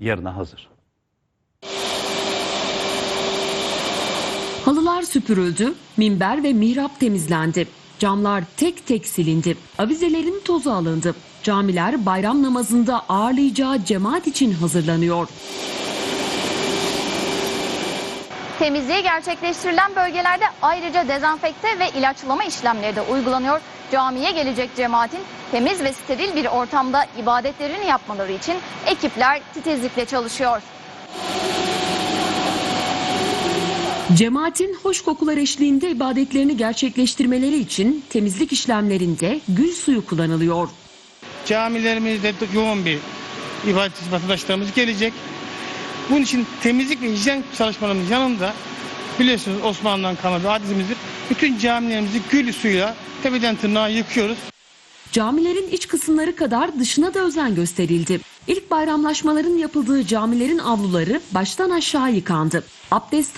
yarına hazır. Halılar süpürüldü, minber ve mihrap temizlendi. Camlar tek tek silindi. Avizelerin tozu alındı. Camiler bayram namazında ağırlayacağı cemaat için hazırlanıyor. Temizliği gerçekleştirilen bölgelerde ayrıca dezenfekte ve ilaçlama işlemleri de uygulanıyor. Camiye gelecek cemaatin temiz ve steril bir ortamda ibadetlerini yapmaları için ekipler titizlikle çalışıyor. Cemaatin hoş kokular eşliğinde ibadetlerini gerçekleştirmeleri için temizlik işlemlerinde gül suyu kullanılıyor. Camilerimizde de yoğun bir ibadet vatandaşlarımız gelecek. Bunun için temizlik ve hijyen çalışmalarımızın yanında biliyorsunuz Osmanlı'dan kalma bir adetimiizdir. Bütün camilerimizi gül suyuyla tepeden tırnağa yıkıyoruz. Camilerin iç kısımları kadar dışına da özen gösterildi. İlk bayramlaşmaların yapıldığı camilerin avluları baştan aşağı yıkandı. Abdest